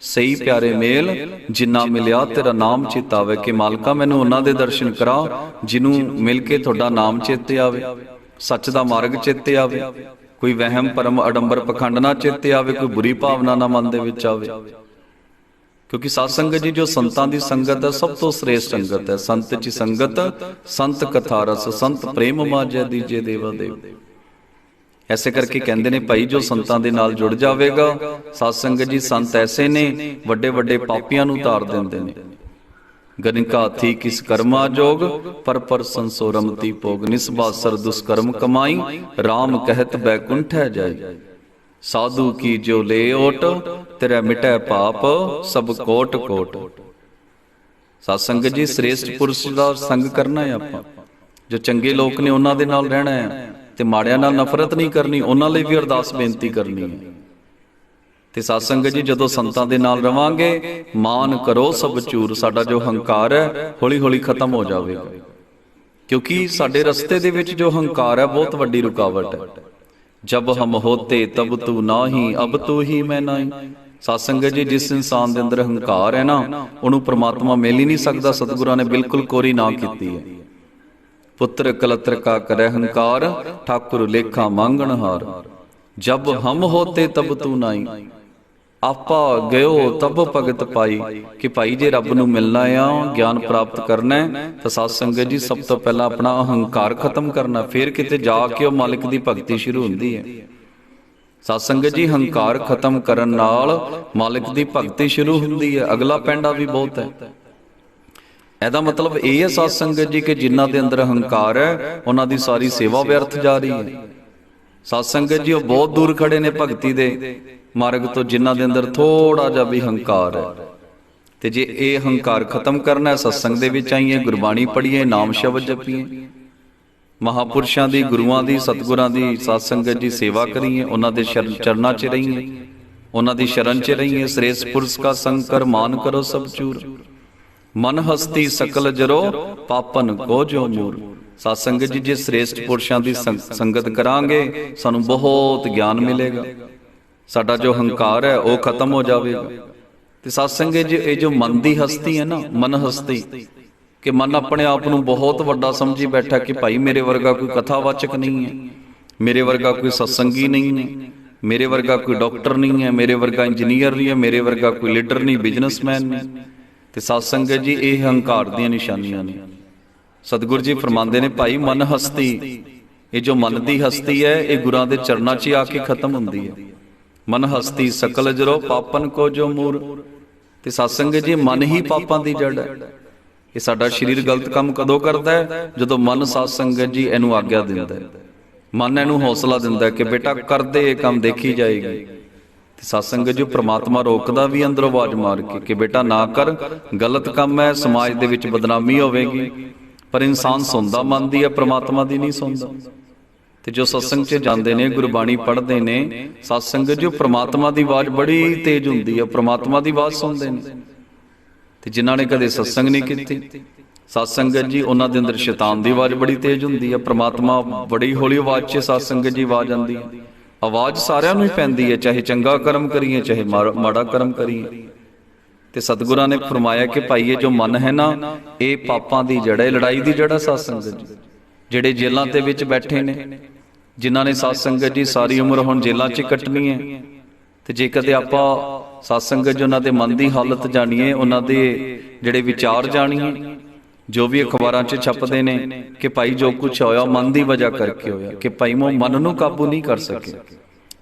ਸਹੀ ਪਿਆਰੇ ਮੇਲ, ਜਿੰਨਾ ਮਿਲਿਆ ਤੇਰਾ ਨਾਮ ਚਿਤਾਵੇ ਕਿ ਮਾਲਕਾ ਮੈਨੂੰ ਉਹਨਾਂ ਦੇ ਦਰਸ਼ਨ ਕਰਾ ਜਿਹਨੂੰ ਮਿਲ ਕੇ ਤੁਹਾਡਾ ਨਾਮ ਚੇਤੇ ਆਵੇ। ਸੱਚ ਦਾ ਮਾਰਗ ਚੇਤੇ ਆਵੇ। ਕੋਈ ਵਹਿਮ ਭਰਮ ਅਡੰਬਰ ਪਖੰਡ ਨਾ ਚੇਤੇ ਆਵੇ, ਕੋਈ ਬੁਰੀ ਭਾਵਨਾ ਨਾ ਮਨ ਦੇ ਵਿੱਚ ਆਵੇ। ਕਿਉਂਕਿ ਸਾਧ ਸੰਗਤ ਜੀ, ਜੋ ਸੰਤਾਂ ਦੀ ਸੰਗਤ ਹੈ, ਸਭ ਤੋਂ ਸ੍ਰੇਸ਼ਟ ਸੰਗਤ ਹੈ। ਸੰਤ ਜੀ ਸੰਗਤ, ਸੰਤ ਕਥਾ ਰਸ ਸੰਤ ਪ੍ਰੇਮ ਮਾਜੈ ਦੀਜੇ ਦੇਵਾ ਦੇਵ। ਐਸੇ ਕਰਕੇ ਕਹਿੰਦੇ ਨੇ, ਭਾਈ, ਜੋ ਸੰਤਾਂ ਦੇ ਨਾਲ ਜੁੜ ਜਾਵੇਗਾ, ਸਾਧ ਸੰਗਤ ਜੀ, ਸੰਤ ਐਸੇ ਨੇ ਵੱਡੇ ਵੱਡੇ ਪਾਪੀਆਂ ਨੂੰ ਉਤਾਰ ਦਿੰਦੇ ਨੇ। ਗਨਿਕਾ ਕਿਸ ਕਰਮਾ ਜੋਗ, ਪਰ ਪਰ ਸੰਸੋਰਮਤੀ ਭੋਗ ਨਿਸਬਾਸਰ ਦੁਸਕਰਮ ਕਮਾਈ RAM ਕਹਿਤ ਬੈਕੁੰਠੈ ਜਾਈ। ਸਾਧੂ ਕੀ ਜੋ ਲੈ ਓਟ, ਤੇਰਾ ਮਿਟੈ ਪਾਪ, ਸਭ ਕੋਟ ਕੋਟ। ਸਾਧ ਸੰਗਤ ਜੀ, ਸ੍ਰੇਸ਼ਟ ਪੁਰਸ਼ ਦਾ ਸੰਗ ਕਰਨਾ ਹੈ ਆਪਾਂ। ਜੋ ਚੰਗੇ ਲੋਕ ਨੇ, ਉਹਨਾਂ ਦੇ ਨਾਲ ਰਹਿਣਾ ਹੈ। ਤੇ ਮਾੜਿਆਂ ਨਾਲ ਨਫ਼ਰਤ ਨਹੀਂ ਕਰਨੀ, ਉਹਨਾਂ ਲਈ ਵੀ ਅਰਦਾਸ ਬੇਨਤੀ ਕਰਨੀ ਹੈ। ਤੇ ਸਾਧ ਜੀ, ਜਦੋਂ ਸੰਤਾਂ ਦੇ ਨਾਲ ਰਵਾਂਗੇ, ਮਾਨ ਕਰੋ ਸਭ ਚੂਰ ਸਾਡਾ ਜੋ ਹੰਕਾਰ ਹੈ ਹੌਲੀ ਹੌਲੀ ਖਤਮ ਹੋ ਜਾਵੇਗਾ। ਕਿਉਂਕਿ ਸਾਡੇ ਰਸਤੇ ਦੇ ਵਿੱਚ ਜੋ ਹੰਕਾਰ ਹੈ, ਬਹੁਤ ਵੱਡੀ ਰੁਕਾਵਟ ਹੈ। ਜਬ ਹਮ ਹੋਤੇ, ਤਬ ਤੂੰ ਨਾਹੀ, ਅਬ ਤੂੰ ਹੀ ਮੈਂ ਨਹੀਂ। ਸਾਧ ਸੰਗਤ ਜੀ, ਜਿਸ ਇਨਸਾਨ ਦੇ ਅੰਦਰ ਹੰਕਾਰ ਹੈ ਨਾ, ਉਹਨੂੰ ਪ੍ਰਮਾਤਮਾ ਮਿਲ ਹੀ ਨਹੀਂ ਸਕਦਾ, ਸਤਿਗੁਰਾਂ ਨੇ ਬਿਲਕੁਲ ਕੋਰੀ ਨਾ ਕੀਤੀ ਹੈ। ਪੁੱਤਰ ਕਲਤਰ ਕਾ ਕਰੈ ਹੰਕਾਰ, ਠਾਕੁਰ ਲੇਖਾ ਮੰਗਣ ਹਾਰ। ਜਬ ਹਮ ਹੋਤੇ ਤਬ ਤੂੰ ਨਾਈ। ਆਪਾ ਗਇਓ ਤਬ ਭਗਤ ਪਾਈ, ਕਿ ਭਾਈ ਜੇ ਰੱਬ ਨੂੰ ਮਿਲਣਾ ਆ, ਗਿਆਨ ਪ੍ਰਾਪਤ ਕਰਨਾ, ਤਾਂ ਸਾਧ ਸੰਗਤ ਜੀ ਸਭ ਤੋਂ ਪਹਿਲਾਂ ਆਪਣਾ ਅਹੰਕਾਰ ਖਤਮ ਕਰਨਾ, ਫਿਰ ਕਿਤੇ ਜਾ ਕੇ ਉਹ ਮਾਲਕ ਦੀ ਭਗਤੀ ਸ਼ੁਰੂ ਹੁੰਦੀ ਹੈ। ਸਾਧ ਸੰਗਤ ਜੀ ਹੰਕਾਰ ਖਤਮ ਕਰਨ ਨਾਲ ਮਾਲਿਕ ਦੀ ਭਗਤੀ ਸ਼ੁਰੂ ਹੁੰਦੀ ਹੈ। ਅਗਲਾ ਪੈਂਡਾ ਵੀ ਬਹੁਤ ਹੈ। ਇਹਦਾ ਮਤਲਬ ਇਹ ਹੈ ਸਾਧ ਸੰਗਤ ਜੀ ਕਿ ਜਿਨ੍ਹਾਂ ਦੇ ਅੰਦਰ ਹੰਕਾਰ ਹੈ, ਉਹਨਾਂ ਦੀ ਸਾਰੀ ਸੇਵਾ ਵਿਅਰਥ ਜਾ ਰਹੀ ਹੈ। ਸਾਧ ਸੰਗਤ ਜੀ, ਉਹ ਬਹੁਤ ਦੂਰ ਖੜੇ ਨੇ ਭਗਤੀ ਦੇ ਮਾਰਗ ਤੋਂ, ਜਿਨ੍ਹਾਂ ਦੇ ਅੰਦਰ ਥੋੜਾ ਜਿਹਾ ਵੀ ਹੰਕਾਰ ਹੈ। ਤੇ ਜੇ ਇਹ ਹੰਕਾਰ ਖਤਮ ਕਰਨਾ ਹੈ ਸਤਸੰਗ ਦੇ ਵਿੱਚ ਆਈਏ, ਗੁਰਬਾਣੀ ਪੜ੍ਹੀਏ, ਨਾਮ ਸ਼ਬਦ ਜਪੀਏ। ਮਹਾਪੁਰਸ਼ਾਂ ਦੀ, ਗੁਰੂਆਂ ਦੀ, ਸਤਿਗੁਰਾਂ ਦੀ ਸਾਧ ਸੰਗਤ ਦੀ ਸੇਵਾ ਕਰੀਏ, ਉਹਨਾਂ ਦੇ ਸ਼ਰਨ ਚਰਨਾਂ 'ਚ ਰਹੀਏ, ਉਹਨਾਂ ਦੀ ਸ਼ਰਨ 'ਚ ਰਹੀਏ, ਸ੍ਰੇਸ਼ਟ ਪੁਰਸ਼ ਕਾ ਸੰਗ ਕਰ ਮਾਨ ਕਰੋ ਸਭ ਚੂਰ। ਮਨ ਹਸਤੀ ਸਕਲ ਜਰੋ, ਪਾਪਨ ਕੋ ਜੋ ਮੂਰ। ਸਾਧ ਸੰਗਤ ਜੀ, ਜੇ ਸ੍ਰੇਸ਼ਟ ਪੁਰਸ਼ਾਂ ਦੀ ਸੰਗਤ ਕਰਾਂਗੇ, ਸਾਨੂੰ ਬਹੁਤ ਗਿਆਨ ਮਿਲੇਗਾ। ਸਾਡਾ ਜੋ ਹੰਕਾਰ ਹੈ, ਉਹ ਖਤਮ ਹੋ ਜਾਵੇਗਾ। ਤੇ ਸਾਧ ਸੰਗਤ ਜੀ, ਇਹ ਜੋ ਮਨ ਦੀ ਹਸਤੀ ਹੈ ਨਾ ਮਨ ਹਸਤੀ ਕਿ ਮਨ ਆਪਣੇ ਆਪ ਨੂੰ ਬਹੁਤ ਵੱਡਾ ਸਮਝੀ ਬੈਠਾ ਕਿ ਭਾਈ ਮੇਰੇ ਵਰਗਾ ਕੋਈ ਕਥਾਵਾਚਕ ਨਹੀਂ ਹੈ। ਮੇਰੇ ਵਰਗਾ ਕੋਈ ਸਤਸੰਗੀ ਨਹੀਂ ਹੈ। ਮੇਰੇ ਵਰਗਾ ਕੋਈ ਡਾਕਟਰ ਨਹੀਂ ਹੈ। ਮੇਰੇ ਵਰਗਾ ਇੰਜੀਨੀਅਰ ਨਹੀਂ ਹੈ। ਮੇਰੇ ਵਰਗਾ ਕੋਈ ਲੀਡਰ ਨਹੀਂ, ਬਿਜ਼ਨਸਮੈਨ ਨਹੀਂ। ਤੇ ਸਾਧ ਸੰਗਤ ਜੀ, ਇਹ ਹੰਕਾਰ ਦੀਆਂ ਨਿਸ਼ਾਨੀਆਂ ਨੇ। ਸਤਿਗੁਰ ਜੀ ਫਰਮਾਉਂਦੇ ਨੇ, ਭਾਈ, ਮਨ ਹਸਤੀ। ਇਹ ਜੋ ਮਨ ਦੀ ਹਸਤੀ ਹੈ, ਇਹ ਗੁਰਾਂ ਦੇ ਚਰਨਾਂ 'ਚ ਹੀ ਆ ਕੇ ਖਤਮ ਹੁੰਦੀ ਹੈ। ਮਨ ਹਸਤੀ ਸਕਲ ਜਰੋ, ਪਾਪਨ ਕੋ ਜੋ ਮੂਰ। ਤੇ ਸਤਸੰਗ ਜੀ, ਮਨ ਹੀ ਪਾਪਾਂ ਦੀ ਜੜ ਹੈ। ਇਹ ਸਾਡਾ ਸਰੀਰ ਗਲਤ ਕੰਮ ਕਦੋਂ ਕਰਦਾ ਹੈ? ਜਦੋਂ ਮਨ ਸਤਸੰਗ ਜੀ ਇਹਨੂੰ ਆਗਿਆ ਦਿੰਦਾ ਹੈ। ਮਨ ਇਹਨੂੰ ਹੌਸਲਾ ਦਿੰਦਾ ਹੈ ਕਿ ਬੇਟਾ, ਕਰਦੇ ਇਹ ਕੰਮ, ਦੇਖੀ ਜਾਏਗੀ। ਸਤਸੰਗ ਸਾਧ ਜੀ ਪ੍ਰਮਾਤਮਾ ਰੋਕਦਾ ਵੀ ਅੰਦਰੋਂ ਆਵਾਜ਼ ਮਾਰ ਕੇ ਕਿ ਬੇਟਾ ਨਾ ਕਰ, ਗਲਤ ਕੰਮ ਹੈ, ਸਮਾਜ ਦੇ ਵਿੱਚ ਬਦਨਾਮੀ ਹੋਵੇਗੀ। ਪਰ ਇਨਸਾਨ ਸੁਣਦਾ ਮੰਨਦੀ ਹੈ, ਪ੍ਰਮਾਤਮਾ ਦੀ ਨਹੀਂ ਸੁਣਦਾ ਤੇ ਜੋ ਸਤਸੰਗ 'ਚ ਜਾਂਦੇ ਨੇ, ਗੁਰਬਾਣੀ ਪੜ੍ਹਦੇ ਨੇ, ਸਤਸੰਗ ਜੋ ਪ੍ਰਮਾਤਮਾ ਦੀ ਆਵਾਜ਼ ਬੜੀ ਤੇਜ਼ ਹੁੰਦੀ ਹੈ, ਪ੍ਰਮਾਤਮਾ ਦੀ ਆਵਾਜ਼ ਸੁਣਦੇ ਨੇ। ਤੇ ਜਿਨ੍ਹਾਂ ਨੇ ਕਦੇ ਸਤਸੰਗ ਨਹੀਂ ਕੀਤੀ ਸਤਸੰਗਤ ਜੀ, ਉਹਨਾਂ ਦੇ ਅੰਦਰ ਸ਼ੈਤਾਨ ਦੀ ਆਵਾਜ਼ ਬੜੀ ਤੇਜ਼ ਹੁੰਦੀ ਹੈ, ਪ੍ਰਮਾਤਮਾ ਬੜੀ ਹੌਲੀ ਆਵਾਜ਼ 'ਚ ਸਤਸੰਗਤ ਜੀ ਆਵਾਜ਼ ਆਉਂਦੀ ਹੈ। ਆਵਾਜ਼ ਸਾਰਿਆਂ ਨੂੰ ਹੀ ਪੈਂਦੀ ਹੈ, ਚਾਹੇ ਚੰਗਾ ਕਰਮ ਕਰੀਏ, ਚਾਹੇ ਮਾੜਾ- ਮਾੜਾ ਕਰਮ ਕਰੀਏ। ਤੇ ਸਤਿਗੁਰਾਂ ਨੇ ਫਰਮਾਇਆ ਕਿ ਭਾਈ, ਇਹ ਜੋ ਮਨ ਹੈ ਨਾ, ਇਹ ਪਾਪਾਂ ਦੀ ਜੜ ਹੈ, ਲੜਾਈ ਦੀ ਜੜ ਹੈ ਸਤਸੰਗਤ ਜੀ। ਜਿਹੜੇ ਜੇਲ੍ਹਾਂ ਦੇ ਵਿੱਚ ਬੈਠੇ ਨੇ, ਜਿਨ੍ਹਾਂ ਨੇ ਸਤਸੰਗਤ ਜੀ ਸਾਰੀ ਉਮਰ ਹੁਣ ਜੇਲ੍ਹਾਂ 'ਚ ਕੱਟਣੀ ਹੈ, ਤੇ ਜੇ ਕਦੇ ਆਪਾਂ ਸਤਸੰਗਤ ਜੀ ਉਹਨਾਂ ਦੇ ਮਨ ਦੀ ਹਾਲਤ ਜਾਣੀਏ, ਉਹਨਾਂ ਦੇ ਜਿਹੜੇ ਵਿਚਾਰ ਜਾਣੀਏ ਜੋ ਵੀ ਅਖਬਾਰਾਂ 'ਚ ਛਪਦੇ ਨੇ ਕਿ ਭਾਈ ਜੋ ਕੁਝ ਹੋਇਆ ਮਨ ਦੀ ਵਜ੍ਹਾ ਕਰਕੇ ਹੋਇਆ ਕਿ ਭਾਈ ਮੋ ਮਨ ਨੂੰ ਕਾਬੂ ਨਹੀਂ ਕਰ ਸਕੇ।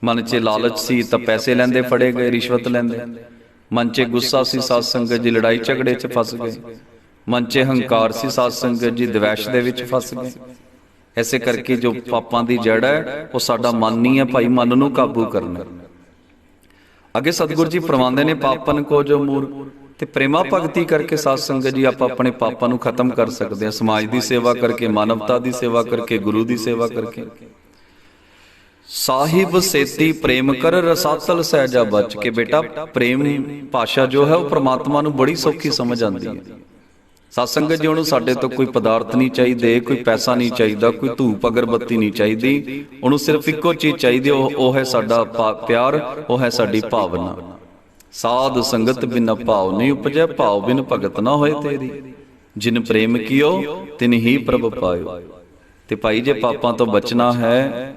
ਮਨ 'ਚ ਲਾਲਚ ਸੀ ਤਾਂ ਪੈਸੇ ਲੈਂਦੇ ਫੜੇ ਗਏ, ਰਿਸ਼ਵਤ ਲੈਂਦੇ। ਮਨ 'ਚ ਗੁੱਸਾ ਸੀ, ਸਾਧ ਸੰਗਤ ਜੀ ਲੜਾਈ ਝਗੜੇ 'ਚ ਫਸ ਗਏ। ਮਨ 'ਚ ਹੰਕਾਰ ਸੀ, ਸਾਧ ਸੰਗਤ ਜੀ ਦਵੈਸ਼ ਦੇ ਵਿੱਚ ਫਸ ਗਏ। ਐਸੇ ਕਰਕੇ ਜੋ ਪਾਪਾਂ ਦੀ ਜੜ ਹੈ, ਉਹ ਸਾਡਾ ਮਨ ਨਹੀਂ ਹੈ, ਭਾਈ ਮਨ ਨੂੰ ਕਾਬੂ ਕਰਨਾ। ਅੱਗੇ ਸਤਿਗੁਰੂ ਜੀ ਫਰਮਾਉਂਦੇ ਨੇ, ਪਾਪਨ ਕੋ ਜੋ ਮੂਰ ਤੇ ਪ੍ਰੇਮਾ ਭਗਤੀ ਕਰਕੇ ਸਾਧ ਸੰਗਤ ਜੀ ਆਪਾਂ ਆਪਣੇ ਪਾਪਾਂ ਨੂੰ ਖਤਮ ਕਰ ਸਕਦੇ ਹਾਂ। ਸਮਾਜ ਦੀ ਸੇਵਾ ਕਰਕੇ ਮਾਨਵਤਾ ਦੀ ਸੇਵਾ ਕਰਕੇ ਗੁਰੂ ਦੀ ਸੇਵਾ ਕਰਕੇ। ਸਾਹਿਬ ਸੇਤੀ ਪ੍ਰੇਮ ਕਰ ਰਸਾਤਲ ਸਹਿਜਾ ਬਚ ਕੇ। ਬੇਟਾ ਪ੍ਰੇਮ ਭਾਸ਼ਾ ਜੋ ਹੈ ਉਹ ਪ੍ਰਮਾਤਮਾ ਨੂੰ ਬੜੀ ਸੌਖੀ ਸਮਝ ਆਉਂਦੀ ਹੈ। ਸਤਸੰਗਤ ਜੀ ਉਹਨੂੰ ਸਾਡੇ ਤੋਂ ਕੋਈ ਪਦਾਰਥ ਨਹੀਂ ਚਾਹੀਦੇ ਕੋਈ ਪੈਸਾ ਨਹੀਂ ਚਾਹੀਦਾ ਕੋਈ ਧੂਪ ਅਗਰਬੱਤੀ ਨਹੀਂ ਚਾਹੀਦੀ। ਉਹਨੂੰ ਸਿਰਫ ਇੱਕੋ ਚੀਜ਼ ਚਾਹੀਦੀ ਉਹ ਹੈ ਸਾਡਾ ਪਿਆਰ ਉਹ ਹੈ ਸਾਡੀ ਭਾਵਨਾ। ਸਾਧ ਸੰਗਤ ਬਿਨ ਭਾਵ ਨਹੀਂ ਉਪਜੈ ਭਾਵ ਬਿਨ ਭਗਤ ਨਾ ਹੋਏ ਤੇਰੀ। ਜਿਨ ਪ੍ਰੇਮ ਕੀਓ ਤਿਨ ਹੀ ਪ੍ਰਭ ਪਾਇਓ। ਤੇ ਭਾਈ ਜੇ ਪਾਪਾਂ ਤੋਂ ਬਚਣਾ ਹੈ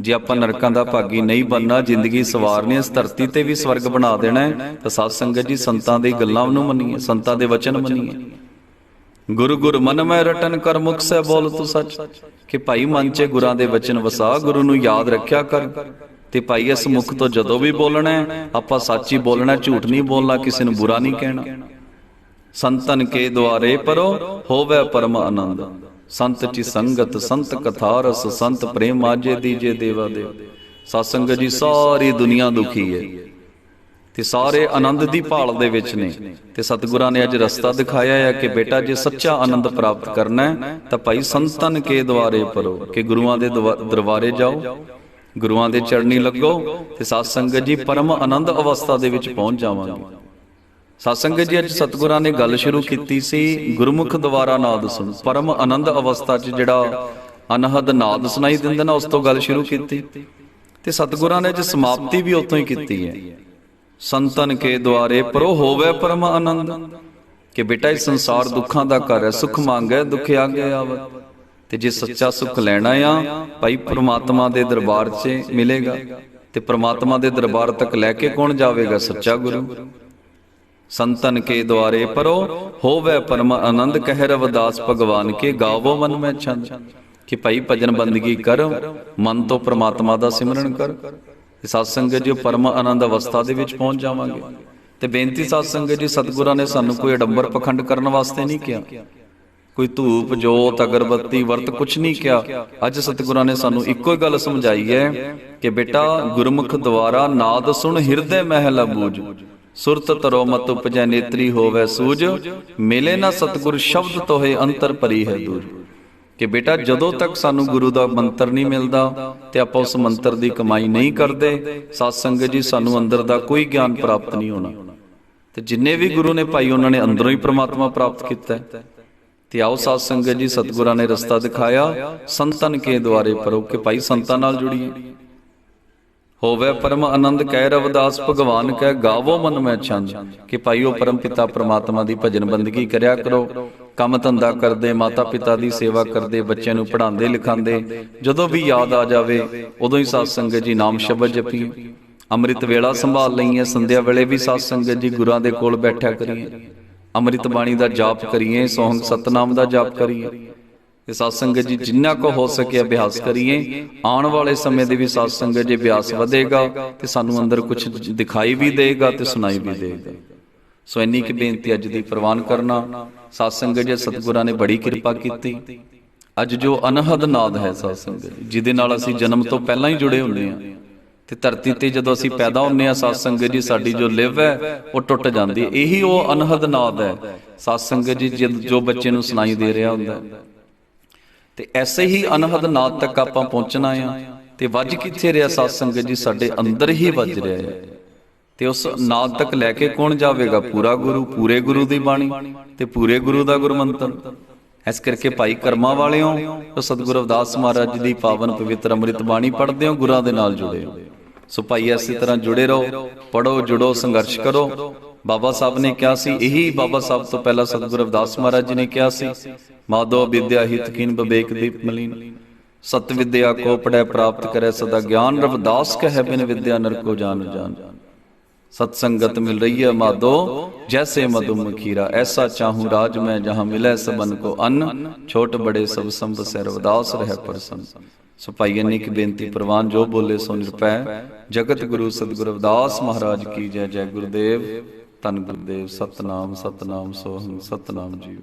ਜੇ ਆਪਾਂ ਨਰਕਾਂ ਦਾ ਭਾਗੀ ਨਹੀਂ ਬਣਨਾ ਜ਼ਿੰਦਗੀ ਸਵਾਰਨੀ ਇਸ ਧਰਤੀ ਤੇ ਵੀ ਸਵਰਗ ਬਣਾ ਦੇਣਾ ਹੈ, ਤਾਂ ਸਾਧ ਸੰਗਤ ਜੀ ਸੰਤਾਂ ਦੀ ਗੱਲਾਂ ਨੂੰ ਮੰਨੀਏ ਸੰਤਾਂ ਦੇ ਵਚਨ ਮੰਨੀਏ। ਗੁਰੂ ਗੁਰ ਮਨ ਮੈਂ ਰਟਨ ਕਰ ਮੁਖ ਸੇ ਬੋਲ ਤੂੰ ਸੱਚ। ਕਿ ਭਾਈ ਮਨ 'ਚ ਗੁਰਾਂ ਦੇ ਵਚਨ ਵਸਾ ਗੁਰੂ ਨੂੰ ਯਾਦ ਰੱਖਿਆ ਕਰ। ਤੇ ਭਾਈ, ਇਸ ਮੁਖ ਤੋਂ ਜਦੋਂ ਵੀ ਬੋਲਣਾ ਆਪਾਂ ਸੱਚ ਹੀ ਬੋਲਣਾ, ਝੂਠ ਨਹੀਂ ਬੋਲਣਾ, ਕਿਸੇ ਨੂੰ ਬੁਰਾ ਨਹੀਂ ਕਹਿਣਾ। ਸੰਤਨ ਕੇ ਦੁਆਰੇ ਪਰੋ, ਹੋਵੇ ਪਰਮ ਆਨੰਦ। ਸੰਤ ਚੀ ਸੰਗਤ, ਸੰਤ ਕਥਾ ਰਸ ਸੰਤ ਪ੍ਰੇਮ ਮਾਜੇ ਦੀਜੇ ਦੇਵਾ ਦੇ। ਸਤਸੰਗ ਜੀ, ਸਾਰੀ ਦੁਨੀਆ ਦੁਖੀ ਹੈ। ਤੇ ਸਾਰੇ ਆਨੰਦ ਦੀ ਭਾਲ ਦੇ ਵਿੱਚ ਨੇ। ਤੇ ਸਤਿਗੁਰਾਂ ਨੇ ਅੱਜ ਰਸਤਾ ਦਿਖਾਇਆ ਹੈ ਕਿ ਬੇਟਾ, ਜੇ ਸੱਚਾ ਆਨੰਦ ਪ੍ਰਾਪਤ ਕਰਨਾ ਹੈ, ਤਾਂ ਭਾਈ, ਸੰਤਨ ਕੇ ਦੁਆਰੇ ਪਰੋ, ਕਿ ਗੁਰੂਆਂ ਦੇ ਦਵਾ- ਦਰਬਾਰੇ ਜਾਓ। ਗੁਰੂਆਂ ਦੇ ਚੜਨੀ ਲੱਗੋ ਤੇ ਸਤ ਸੰਗਤ ਜੀ ਪਰਮ ਆਨੰਦ ਅਵਸਥਾ ਦੇ ਵਿੱਚ ਪਹੁੰਚ ਜਾਵਾਂਗੇ। ਸਤਸੰਗ ਜੀ, ਅੱਜ ਸਤਿਗੁਰਾਂ ਨੇ ਗੱਲ ਸ਼ੁਰੂ ਕੀਤੀ ਸੀ, ਗੁਰਮੁਖ ਦੁਆਰਾ ਨਾਦ ਸੁਣ, ਪਰਮ ਆਨੰਦ ਅਵਸਥਾ 'ਚ ਜਿਹੜਾ ਅਨਹਦ ਨਾਦ ਸੁਣਾਈ ਦਿੰਦਾ ਨਾ, ਉਸ ਤੋਂ ਗੱਲ ਸ਼ੁਰੂ ਕੀਤੀ। ਤੇ ਸਤਿਗੁਰਾਂ ਨੇ ਅੱਜ ਸਮਾਪਤੀ ਵੀ ਉਤੋਂ ਹੀ ਕੀਤੀ ਹੈ। ਸੰਤਨ ਕੇ ਦੁਆਰੇ ਪਰੋ ਹੋਵੇ ਪਰਮ ਆਨੰਦ, ਕਿ ਬੇਟਾ ਇਹ ਸੰਸਾਰ ਦੁੱਖਾਂ ਦਾ ਘਰ ਹੈ, ਸੁਖ ਮੰਗੈ ਦੁੱਖ ਆਗੇ ਆਵਤ ਤੇ ਜੇ ਸੱਚਾ ਸੁਖ ਲੈਣਾ ਆ, ਭਾਈ ਪ੍ਰਮਾਤਮਾ ਦੇ ਦਰਬਾਰ 'ਚ ਮਿਲੇਗਾ। ਤੇ ਪ੍ਰਮਾਤਮਾ ਦੇ ਦਰਬਾਰ ਤੱਕ ਲੈ ਕੇ ਕੌਣ ਜਾਵੇਗਾ? ਸੱਚਾ ਗੁਰੂ। ਸੰਤਨ ਕੇ ਦੁਆਰੇ ਪਰੋ, ਹੋਵੇ ਪਰਮ ਆਨੰਦ, ਕਹਿ ਰਵਦਾਸ ਭਗਵਾਨ ਕੇ ਗਾਵੋ ਮਨ ਮੈਂ ਛੰਦ। ਕਿ ਭਾਈ ਭਜਨ ਬੰਦਗੀ ਕਰ, ਮਨ ਤੋਂ ਪ੍ਰਮਾਤਮਾ ਦਾ ਸਿਮਰਨ ਕਰ। ਤੇ ਸਤ ਸੰਗਤ ਜੀ, ਪਰਮ ਆਨੰਦ ਅਵਸਥਾ ਦੇ ਵਿੱਚ ਪਹੁੰਚ ਜਾਵਾਂਗੇ। ਤੇ ਬੇਨਤੀ ਸਤ ਸੰਗਤ ਜੀ, ਸਤਿਗੁਰਾਂ ਨੇ ਸਾਨੂੰ ਕੋਈ ਅਡੰਬਰ ਪਖੰਡ ਕਰਨ ਵਾਸਤੇ ਨਹੀਂ ਕਿਹਾ। ਕੋਈ ਧੂਪ, ਜੋਤ, ਅਗਰਬੱਤੀ ਵਰਤ ਕੁਛ ਨਹੀਂ ਕਿਹਾ। ਅੱਜ ਸਤਿਗੁਰਾਂ ਨੇ ਸਾਨੂੰ ਇੱਕੋ ਹੀ ਗੱਲ ਸਮਝਾਈ ਹੈ ਕਿ ਬੇਟਾ, ਗੁਰਮੁਖ ਦੁਆਰਾ ਨਾਦ ਸੁਣ ਹਿਰਦੇ ਮਹਿਲ ਬੂਝ। ਸੁਰਤ ਤਰੋ ਮਤ ਉਪਜੈ ਨੇਤਰੀ ਹੋਵੇ ਸੂਝ। ਮਿਲੇ ਨਾ ਸਤਿਗੁਰ ਸ਼ਬਦ ਤੋਹੇ ਅੰਤਰ ਪਰੀ ਹੈ ਦੂਰ ਕਿ ਬੇਟਾ, ਜਦੋਂ ਤੱਕ ਸਾਨੂੰ ਗੁਰੂ ਦਾ ਮੰਤਰ ਨਹੀਂ ਮਿਲਦਾ ਤੇ ਆਪਾਂ ਉਸ ਮੰਤਰ ਦੀ ਕਮਾਈ ਨਹੀਂ ਕਰਦੇ ਸਤ ਸੰਗਤ ਜੀ, ਸਾਨੂੰ ਅੰਦਰ ਦਾ ਕੋਈ ਗਿਆਨ ਪ੍ਰਾਪਤ ਨਹੀਂ ਹੋਣਾ। ਤੇ ਜਿੰਨੇ ਵੀ ਗੁਰੂ ਨੇ ਭਾਈ, ਉਹਨਾਂ ਨੇ ਅੰਦਰੋਂ ਹੀ ਪ੍ਰਮਾਤਮਾ ਪ੍ਰਾਪਤ ਕੀਤਾ ਹੈ। ਤੇ ਆਓ ਸਾਧ ਸੰਗਤ ਜੀ, ਸਤਿਗੁਰਾਂ ਨੇ ਰਸਤਾ ਦਿਖਾਇਆ, ਸੰਤਨ ਕੇ ਦੁਆਰੇ ਪਰੋ ਕਿ ਭਾਈ ਸੰਤਾਂ ਨਾਲ ਜੁੜੀਏ। ਹੋਵੇ ਪਰਮ ਆਨੰਦ, ਕਹਿ ਰਵਦਾਸ, ਭਗਵਾਨ ਕਹਿ ਗਾਵੋ ਮਨ ਮੈਂ ਛੰਦ, ਕਿ ਭਾਈ ਉਹ ਪਰਮ ਪਿਤਾ ਪ੍ਰਮਾਤਮਾ ਦੀ ਭਜਨ ਬੰਦਗੀ ਕਰਿਆ ਕਰੋ। ਕੰਮ ਧੰਦਾ ਕਰਦੇ, ਮਾਤਾ ਪਿਤਾ ਦੀ ਸੇਵਾ ਕਰਦੇ, ਬੱਚਿਆਂ ਨੂੰ ਪੜ੍ਹਾਉਂਦੇ, ਲਿਖਾਉਂਦੇ, ਜਦੋਂ ਵੀ ਯਾਦ ਆ ਜਾਵੇ, ਉਦੋਂ ਹੀ ਸਾਧ ਸੰਗਤ ਜੀ ਨਾਮ ਸ਼ਬਦ ਜਪੀਏ ਅੰਮ੍ਰਿਤ ਵੇਲਾ ਸੰਭਾਲ ਲਈਏ, ਸੰਧਿਆ ਵੇਲੇ ਵੀ ਸਾਧ ਸੰਗਤ ਜੀ ਗੁਰਾਂ ਦੇ ਕੋਲ ਬੈਠਿਆ ਕਰੀਏ। ਅੰਮ੍ਰਿਤ ਬਾਣੀ ਦਾ ਜਾਪ ਕਰੀਏ ਸੋਹੰਗ ਸਤਨਾਮ ਦਾ ਜਾਪ ਕਰੀਏ। ਇਹ ਸਾਧ ਸੰਗਤ ਜੀ ਜਿੰਨਾ ਕੋ ਹੋ ਸਕੇ ਅਭਿਆਸ ਕਰੀਏ। ਆਉਣ ਵਾਲੇ ਸਮੇਂ ਦੇ ਵੀ ਸਾਧ ਸੰਗਤ ਜੀ ਅਭਿਆਸ ਵਧੇਗਾ, ਤੇ ਸਾਨੂੰ ਅੰਦਰ ਕੁਝ ਦਿਖਾਈ ਵੀ ਦੇਗਾ ਤੇ ਸੁਣਾਈ ਵੀ ਦੇਗਾ। ਸੋ ਇੰਨੀ ਕਿ ਬੇਨਤੀ ਅੱਜ ਦੀ ਪ੍ਰਵਾਨ ਕਰਨਾ। ਸਾਧ ਸੰਗਤ ਜੀ ਸਤਿਗੁਰਾਂ ਨੇ ਬੜੀ ਕਿਰਪਾ ਕੀਤੀ। ਅੱਜ ਜੋ ਅਨਹਦ ਨਾਦ ਹੈ ਸਾਧ ਸੰਗਤ ਜਿਹਦੇ ਨਾਲ ਅਸੀਂ ਜਨਮ ਤੋਂ ਪਹਿਲਾਂ ਹੀ ਜੁੜੇ ਹੁੰਦੇ ਹਾਂ। ਤੇ ਧਰਤੀ ਤੇ ਜਦੋਂ ਅਸੀਂ ਪੈਦਾ ਹੁੰਨੇ ਆ ਸਾਧ ਸੰਗਤ ਜੀ, ਸਾਡੀ ਜੋ ਲਿਵ ਹੈ, ਉਹ ਟੁੱਟ ਜਾਂਦੀ ਹੈ। ਇਹੀ ਉਹ ਅਨਹਦ ਨਾਦ ਹੈ। ਸਾਧ ਸੰਗਤ ਜੀ, ਜਦ- ਜੋ ਬੱਚੇ ਨੂੰ ਸੁਣਾਈ ਦੇ ਰਿਹਾ ਹੁੰਦਾ ਤੇ ਐਸੇ ਹੀ ਅਨਹਦ ਨਾਦ ਤੱਕ ਆਪਾਂ ਪਹੁੰਚਣਾ ਆ। ਤੇ ਵੱਜ ਕਿੱਥੇ ਰਿਹਾ ਸਾਧ ਸੰਗਤ ਜੀ? ਸਾਡੇ ਅੰਦਰ ਹੀ ਵੱਜ ਰਿਹਾ ਹੈ। ਤੇ ਉਸ ਨਾਦ ਤੱਕ ਲੈ ਕੇ ਕੌਣ ਜਾਵੇਗਾ? ਪੂਰਾ ਗੁਰੂ, ਪੂਰੇ ਗੁਰੂ ਦੀ ਬਾਣੀ ਤੇ ਪੂਰੇ ਗੁਰੂ ਦਾ ਗੁਰਮੰਤਰ। ਇਸ ਕਰਕੇ ਭਾਈ ਕਰਮਾਂ ਵਾਲਿਓ ਉਹ ਸਤਿਗੁਰੂ ਅਵਦਾਸ ਮਹਾਰਾਜ ਜੀ ਦੀ ਪਾਵਨ ਪਵਿੱਤਰ ਅੰਮ੍ਰਿਤ ਬਾਣੀ ਪੜ੍ਹਦੇ ਹੋ, ਗੁਰਾਂ ਦੇ ਨਾਲ ਜੁੜੇ ਹੋ। ਸੋ ਭਾਈ ਇਸੇ ਤਰ੍ਹਾਂ ਜੁੜੇ ਰਹੋ ਪੜੋ ਜੁੜੋ ਸੰਘਰਸ਼ ਕਰੋ ਬਾਬਾ ਸਾਹਿਬ ਨੇ ਕਿਹਾ ਸੀ ਇਹੀ ਬਾਬਾ ਸਾਹਿਬ ਤੋਂ ਪਹਿਲਾਂ ਸਤਿਗੁਰੂ ਅਵਦਾਸ ਮਹਾਰਾਜ ਜੀ ਨੇ ਕਿਹਾ ਸੀ ਮਾਧੋ ਵਿਦਿਆ ਹਿਤ ਕੀਨ ਵਿਵੇਕ ਦੀਪ ਮਲੀਨ ਸਤ ਵਿਦਿਆ ਕੋ ਪੜੈ ਪ੍ਰਾਪਤ ਕਰੇ ਸਦਾ ਗਿਆਨ ਰਵਦਾਸ ਕਹੈ ਬਿਨ ਵਿਦਿਆ ਨਰ ਕੋ ਜਾਣ ਜਾਣ सत संगत मिल रही है माधो जैसे मधु मखीरा ऐसा चाहूं राज में जहां मिले सबन को अन्न छोट बड़े सब संभ से रवदास रह प्रसन्न ਸਪਾਈ ਭਾਈ ਅਨੇਕ ਬੇਨਤੀ ਪ੍ਰਵਾਨ ਜੋ ਬੋਲੇ ਸੋ ਨਿਰਪੈ। ਜਗਤ ਗੁਰੂ ਸਤਿਗੁਰ ਅਵਦਾਸ ਮਹਾਰਾਜ ਕੀ ਜੈ ਜੈ ਗੁਰਦੇਵ। ਤਨ ਗੁਰਦੇਵ, ਸਤਨਾਮ ਸਤਨਾਮ ਸੋਹੰ ਸਤਨਾਮ ਜੀਓ।